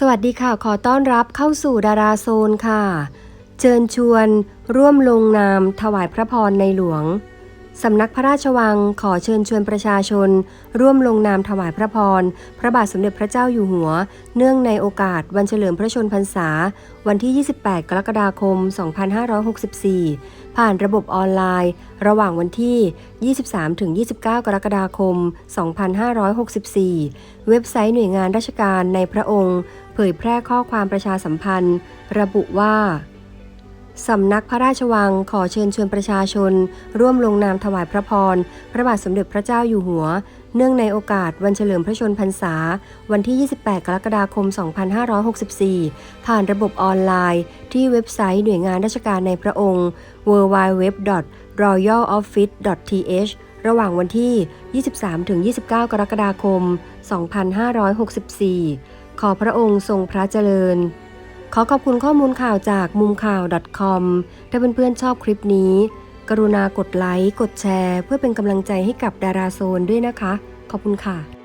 สวัสดีค่ะ ขอต้อนรับเข้าสู่ดาราโซนค่ะ เชิญชวนร่วมลงนามถวายพระพรในหลวง สำนักพระราชวังขอเชิญชวนประชาชน ร่วมลงนามถวายพระพร พระบาทสมเด็จพระเจ้าอยู่หัว เนื่องในโอกาสวันเฉลิมพระชนพรรษา วันที่ 28 กรกฎาคม 2564 ผ่านระบบออนไลน์ ระหว่างวันที่ 23-29 กรกฎาคม 2564 เว็บไซต์หน่วยงานราชการในพระองค์ เผยแพร่ข้อความประชาสัมพันธ์ ระบุว่า สำนักพระราชวังขอเชิญชวนประชาชน ร่วมลงนามถวายพระพร พระบาทสมเด็จพระเจ้าอยู่หัว เนื่องในโอกาสวันเฉลิมพระชนพรรษา วันที่ 28 กรกฎาคม 2564 ผ่านระบบออนไลน์ ที่เว็บไซต์หน่วยงานราชการในพระองค์ www.royaloffice.th ระหว่างวันที่ 23-29 กรกฎาคม 2564 ขอพระองค์ทรงพระเจริญ ขอขอบคุณข้อมูลข่าวจากมุมข่าว .com ถ้าเพื่อนๆชอบคลิปนี้ กรุณากดไลค์ กดแชร์ เพื่อเป็นกำลังใจให้กับดาราโซนด้วยนะคะ ขอบคุณค่ะ